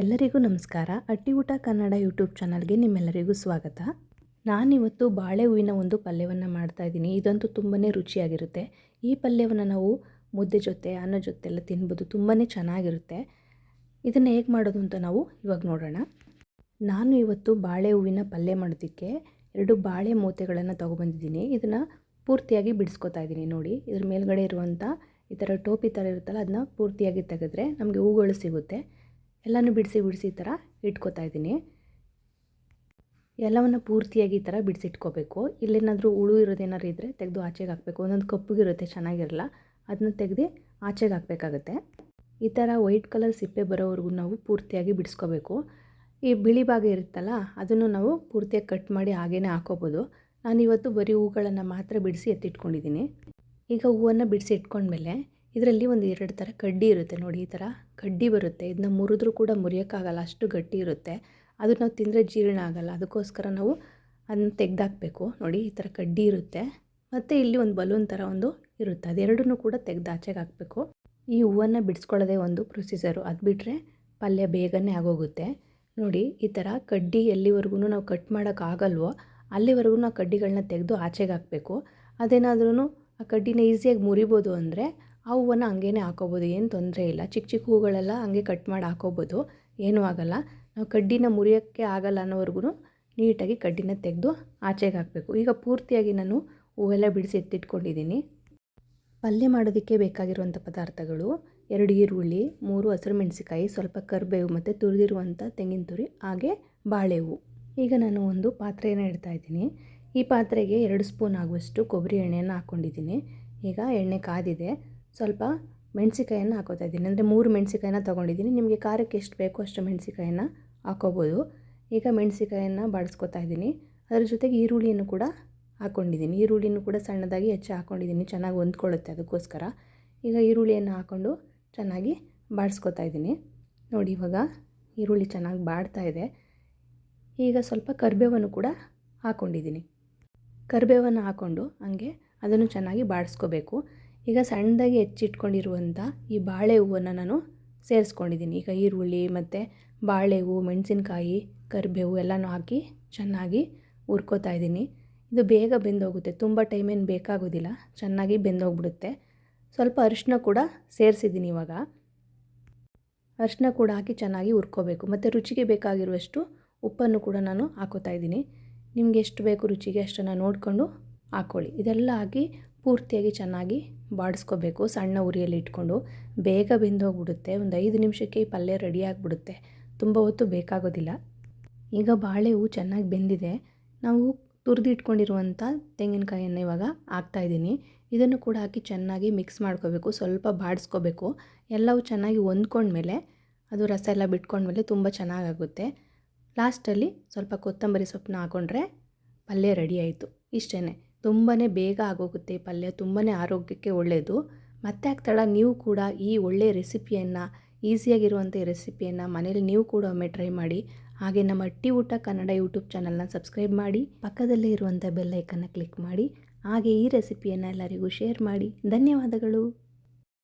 ಎಲ್ಲರಿಗೂ ನಮಸ್ಕಾರ. ಅಟ್ಟಿ ಊಟ ಕನ್ನಡ ಯೂಟ್ಯೂಬ್ ಚಾನಲ್ಗೆ ನಿಮ್ಮೆಲ್ಲರಿಗೂ ಸ್ವಾಗತ. ನಾನಿವತ್ತು ಬಾಳೆ ಹೂವಿನ ಒಂದು ಪಲ್ಯವನ್ನು ಮಾಡ್ತಾಯಿದ್ದೀನಿ ಇದಂತೂ ತುಂಬಾ ರುಚಿಯಾಗಿರುತ್ತೆ. ಈ ಪಲ್ಯವನ್ನು ನಾವು ಮುದ್ದೆ ಜೊತೆ, ಅನ್ನ ಜೊತೆ ಎಲ್ಲ ತಿನ್ಬೋದು. ತುಂಬಾ ಚೆನ್ನಾಗಿರುತ್ತೆ. ಇದನ್ನು ಹೇಗೆ ಮಾಡೋದು ಅಂತ ನಾವು ಇವಾಗ ನೋಡೋಣ. ನಾನು ಇವತ್ತು ಬಾಳೆ ಹೂವಿನ ಪಲ್ಯ ಮಾಡೋದಕ್ಕೆ ಎರಡು ಬಾಳೆ ಮೂತೆಗಳನ್ನು ತೊಗೊಬಂದಿದ್ದೀನಿ ಇದನ್ನು ಪೂರ್ತಿಯಾಗಿ ಬಿಡಿಸ್ಕೊತಾ ಇದ್ದೀನಿ ನೋಡಿ. ಇದ್ರ ಮೇಲ್ಗಡೆ ಇರುವಂಥ ಈ ಥರ ಟೋಪಿ ಥರ ಇರುತ್ತಲ್ಲ, ಅದನ್ನ ಪೂರ್ತಿಯಾಗಿ ತೆಗೆದ್ರೆ ನಮಗೆ ಹೂಗಳು ಸಿಗುತ್ತೆ. ಎಲ್ಲನೂ ಬಿಡಿಸಿ ಬಿಡಿಸಿ ಈ ಥರ ಇಟ್ಕೋತಾ ಇದ್ದೀನಿ. ಎಲ್ಲವನ್ನು ಪೂರ್ತಿಯಾಗಿ ಈ ಥರ ಬಿಡಿಸಿಟ್ಕೋಬೇಕು ಇಲ್ಲೇನಾದರೂ ಹುಳು ಇರೋದೇನಾದ್ರು ಇದ್ದರೆ ತೆಗೆದು ಆಚೆಗೆ ಹಾಕಬೇಕು. ಒಂದೊಂದು ಕಪ್ಪುಗಿರುತ್ತೆ ಚೆನ್ನಾಗಿರಲ್ಲ. ಅದನ್ನ ತೆಗೆದು ಆಚೆಗೆ ಹಾಕಬೇಕಾಗತ್ತೆ. ಈ ಥರ ವೈಟ್ ಕಲರ್ ಸಿಪ್ಪೆ ಬರೋವರೆಗೂ ನಾವು ಪೂರ್ತಿಯಾಗಿ ಬಿಡಿಸ್ಕೋಬೇಕು. ಈ ಬಿಳಿ ಭಾಗ ಇರುತ್ತಲ್ಲ, ಅದನ್ನು ನಾವು ಪೂರ್ತಿಯಾಗಿ ಕಟ್ ಮಾಡಿ ಹಾಗೇ ಹಾಕೋಬೋದು. ನಾನಿವತ್ತು ಬರೀ ಹೂಗಳನ್ನು ಮಾತ್ರ ಬಿಡಿಸಿ ಎತ್ತಿಟ್ಕೊಂಡಿದ್ದೀನಿ. ಈಗ ಹೂವನ್ನು ಬಿಡಿಸಿ ಇಟ್ಕೊಂಡ್ಮೇಲೆ ಇದರಲ್ಲಿ ಒಂದು ಎರಡು ಥರ ಕಡ್ಡಿ ಇರುತ್ತೆ ನೋಡಿ ಈ ಥರ ಕಡ್ಡಿ ಬರುತ್ತೆ. ಇದನ್ನ ಮುರಿದ್ರೂ ಕೂಡ ಮುರಿಯೋಕ್ಕಾಗಲ್ಲ. ಅಷ್ಟು ಗಟ್ಟಿ ಇರುತ್ತೆ. ಅದು ನಾವು ತಿಂದರೆ ಜೀರ್ಣ ಆಗಲ್ಲ. ಅದಕ್ಕೋಸ್ಕರ ನಾವು ಅದನ್ನ ತೆಗೆದಾಕಬೇಕು. ನೋಡಿ ಈ ಥರ ಕಡ್ಡಿ ಇರುತ್ತೆ. ಮತ್ತು ಇಲ್ಲಿ ಒಂದು ಬಲೂನ್ ಥರ ಒಂದು ಇರುತ್ತೆ. ಅದೆರಡನ್ನೂ ಕೂಡ ತೆಗೆದು ಆಚೆಗೆ ಹಾಕಬೇಕು. ಈ ಹೂವನ್ನು ಬಿಡಿಸ್ಕೊಳ್ಳೋದೇ ಒಂದು ಪ್ರೊಸೀಜರು ಅದು ಬಿಟ್ಟರೆ ಪಲ್ಯ ಬೇಗನೆ ಆಗೋಗುತ್ತೆ. ನೋಡಿ ಈ ಥರ ಕಡ್ಡಿ ಎಲ್ಲಿವರೆಗೂ ನಾವು ಕಟ್ ಮಾಡೋಕ್ಕಾಗಲ್ವೋ ಅಲ್ಲಿವರೆಗೂ ನಾವು ಕಡ್ಡಿಗಳನ್ನ ತೆಗೆದು ಆಚೆಗೆ ಹಾಕಬೇಕು. ಅದೇನಾದ್ರೂ ಆ ಕಡ್ಡಿನ ಈಸಿಯಾಗಿ ಮುರಿಬೋದು ಅಂದರೆ ಆ ಹೂವನ್ನು ಹಂಗೇನೆ ಹಾಕೋಬೋದು, ಏನು ತೊಂದರೆ ಇಲ್ಲ. ಚಿಕ್ಕ ಚಿಕ್ಕ ಹೂಗಳೆಲ್ಲ ಹಂಗೆ ಕಟ್ ಮಾಡಿ ಹಾಕೋಬೋದು. ಏನೂ ಆಗೋಲ್ಲ. ನಾವು ಕಡ್ಡಿನ ಮುರಿಯೋಕ್ಕೆ ಆಗಲ್ಲ ಅನ್ನೋವರೆಗೂ ನೀಟಾಗಿ ಕಡ್ಡಿನ ತೆಗೆದು ಆಚೆಗೆ ಹಾಕಬೇಕು. ಈಗ ಪೂರ್ತಿಯಾಗಿ ನಾನು ಹೂವೆಲ್ಲ ಬಿಡಿಸಿ ಎತ್ತಿಟ್ಕೊಂಡಿದ್ದೀನಿ. ಪಲ್ಯ ಮಾಡೋದಕ್ಕೆ ಬೇಕಾಗಿರುವಂಥ ಪದಾರ್ಥಗಳು ಎರಡು ಈರುಳ್ಳಿ, ಮೂರು ಹಸಿರು ಮೆಣಸಿಕಾಯಿ ಸ್ವಲ್ಪ ಕರಿಬೇವು ಮತ್ತು ತುರಿದಿರುವಂಥ ತೆಂಗಿನ ತುರಿ, ಹಾಗೆ ಬಾಳೆಹೂವು ಈಗ ನಾನು ಒಂದು ಪಾತ್ರೆಯನ್ನು ಇಡ್ತಾ ಇದ್ದೀನಿ. ಈ ಪಾತ್ರೆಗೆ ಎರಡು ಸ್ಪೂನ್ ಆಗುವಷ್ಟು ಕೊಬ್ಬರಿ ಎಣ್ಣೆಯನ್ನು ಹಾಕ್ಕೊಂಡಿದ್ದೀನಿ ಈಗ ಎಣ್ಣೆ ಕಾದಿದೆ. ಸ್ವಲ್ಪ ಮೆಣಸಿಕಾಯನ್ನು ಹಾಕೋತಾ ಇದ್ದೀನಿ. ಅಂದರೆ ಮೂರು ಮೆಣಸಿಕಾಯನ್ನ ತೊಗೊಂಡಿದ್ದೀನಿ. ನಿಮಗೆ ಖಾರಕ್ಕೆ ಎಷ್ಟು ಬೇಕೋ ಅಷ್ಟು ಮೆಣಸಿಕಾಯನ್ನು ಹಾಕೋಬೋದು. ಈಗ ಮೆಣಸಿಕಾಯನ್ನು ಬಾಡಿಸ್ಕೊತಾ ಇದ್ದೀನಿ. ಅದರ ಜೊತೆಗೆ ಈರುಳ್ಳಿಯನ್ನು ಕೂಡ ಹಾಕ್ಕೊಂಡಿದ್ದೀನಿ ಈರುಳ್ಳಿನೂ ಕೂಡ ಸಣ್ಣದಾಗಿ ಹೆಚ್ಚು ಹಾಕ್ಕೊಂಡಿದ್ದೀನಿ ಚೆನ್ನಾಗಿ ಹೊಂದ್ಕೊಳ್ಳುತ್ತೆ ಅದಕ್ಕೋಸ್ಕರ. ಈಗ ಈರುಳ್ಳಿಯನ್ನು ಹಾಕ್ಕೊಂಡು ಚೆನ್ನಾಗಿ ಬಾಡಿಸ್ಕೊತಾ ಇದ್ದೀನಿ. ನೋಡಿ, ಇವಾಗ ಈರುಳ್ಳಿ ಚೆನ್ನಾಗಿ ಬಾಡ್ತಾ ಇದೆ. ಈಗ ಸ್ವಲ್ಪ ಕರಿಬೇವನ್ನು ಕೂಡ ಹಾಕ್ಕೊಂಡಿದ್ದೀನಿ ಕರಿಬೇವನ್ನು ಹಾಕ್ಕೊಂಡು ಹಂಗೆ ಅದನ್ನು ಚೆನ್ನಾಗಿ ಬಾಡಿಸ್ಕೋಬೇಕು. ಈಗ ಸಣ್ಣದಾಗಿ ಹೆಚ್ಚಿಟ್ಕೊಂಡಿರುವಂಥ ಈ ಬಾಳೆ ಹೂವನ್ನು ನಾನು ಸೇರಿಸ್ಕೊಂಡಿದ್ದೀನಿ. ಈಗ ಈರುಳ್ಳಿ ಮತ್ತು ಬಾಳೆ ಹೂವು ಮೆಣಸಿನ್ಕಾಯಿ ಕರಿಬೇವು ಎಲ್ಲನೂ ಹಾಕಿ ಚೆನ್ನಾಗಿ ಹುರ್ಕೋತಾ ಇದ್ದೀನಿ. ಇದು ಬೇಗ ಬೆಂದೋಗುತ್ತೆ. ತುಂಬ ಟೈಮೇನು ಬೇಕಾಗೋದಿಲ್ಲ. ಚೆನ್ನಾಗಿ ಬೆಂದೋಗ್ಬಿಡುತ್ತೆ. ಸ್ವಲ್ಪ ಅರಿಶಿನ ಕೂಡ ಸೇರಿಸಿದ್ದೀನಿ ಇವಾಗ. ಅರಿಶಿನ ಕೂಡ ಹಾಕಿ ಚೆನ್ನಾಗಿ ಹುರ್ಕೋಬೇಕು. ಮತ್ತು ರುಚಿಗೆ ಬೇಕಾಗಿರುವಷ್ಟು ಉಪ್ಪನ್ನು ಕೂಡ ನಾನು ಹಾಕೋತಾ ಇದ್ದೀನಿ. ನಿಮಗೆ ಎಷ್ಟು ಬೇಕು ರುಚಿಗೆ ಅಷ್ಟನ್ನು ನೋಡಿಕೊಂಡು ಹಾಕ್ಕೊಳ್ಳಿ ಇದೆಲ್ಲ ಹಾಕಿ ಪೂರ್ತಿಯಾಗಿ ಚೆನ್ನಾಗಿ ಬಾಡಿಸ್ಕೋಬೇಕು. ಸಣ್ಣ ಉರಿಯಲ್ಲಿ ಇಟ್ಕೊಂಡು ಬೇಗ ಬೆಂದೋಗ್ಬಿಡುತ್ತೆ. ಒಂದು ಐದು ನಿಮಿಷಕ್ಕೆ ಈ ಪಲ್ಯ ರೆಡಿ ಆಗಿಬಿಡುತ್ತೆ. ತುಂಬ ಹೊತ್ತು ಬೇಕಾಗೋದಿಲ್ಲ. ಈಗ ಬಾಳೆ ಹೂ ಚೆನ್ನಾಗಿ ಬೆಂದಿದೆ. ನಾವು ತುರಿದು ಇಟ್ಕೊಂಡಿರುವಂಥ ತೆಂಗಿನಕಾಯಿಯನ್ನು ಇವಾಗ ಹಾಕ್ತಾಯಿದ್ದೀನಿ ಇದನ್ನು ಕೂಡ ಹಾಕಿ ಚೆನ್ನಾಗಿ ಮಿಕ್ಸ್ ಮಾಡ್ಕೋಬೇಕು. ಸ್ವಲ್ಪ ಬಾಡಿಸ್ಕೋಬೇಕು. ಎಲ್ಲವೂ ಚೆನ್ನಾಗಿ ಹೊಂದ್ಕೊಂಡ್ಮೇಲೆ ಅದು ರಸ ಎಲ್ಲ ಬಿಟ್ಕೊಂಡ್ಮೇಲೆ ತುಂಬ ಚೆನ್ನಾಗಾಗುತ್ತೆ. ಲಾಸ್ಟಲ್ಲಿ ಸ್ವಲ್ಪ ಕೊತ್ತಂಬರಿ ಸೊಪ್ಪನ್ನ ಹಾಕ್ಕೊಂಡ್ರೆ ಪಲ್ಯ ರೆಡಿ ಆಯಿತು. ಇಷ್ಟೇ ತುಂಬಾ ಬೇಗ ಆಗೋಗುತ್ತೆ ಪಲ್ಯ ತುಂಬಾ ಆರೋಗ್ಯಕ್ಕೆ ಒಳ್ಳೆಯದು ಮತ್ತೆ ಆಗ್ತಾಳ, ನೀವು ಕೂಡ ಈ ಒಳ್ಳೆಯ ರೆಸಿಪಿಯನ್ನು ಈಸಿಯಾಗಿರುವಂಥ ರೆಸಿಪಿಯನ್ನು ಮನೇಲಿ ನೀವು ಕೂಡ ಒಮ್ಮೆ ಟ್ರೈ ಮಾಡಿ. ಹಾಗೆ ನಮ್ಮ ಅಟ್ಟಿ ಊಟ ಕನ್ನಡ ಯೂಟ್ಯೂಬ್ ಚಾನಲ್ನ ಸಬ್ಸ್ಕ್ರೈಬ್ ಮಾಡಿ, ಪಕ್ಕದಲ್ಲೇ ಇರುವಂಥ ಬೆಲ್ಲೈಕನ್ನು ಕ್ಲಿಕ್ ಮಾಡಿ, ಹಾಗೆ ಈ ರೆಸಿಪಿಯನ್ನು ಎಲ್ಲರಿಗೂ ಶೇರ್ ಮಾಡಿ. ಧನ್ಯವಾದಗಳು.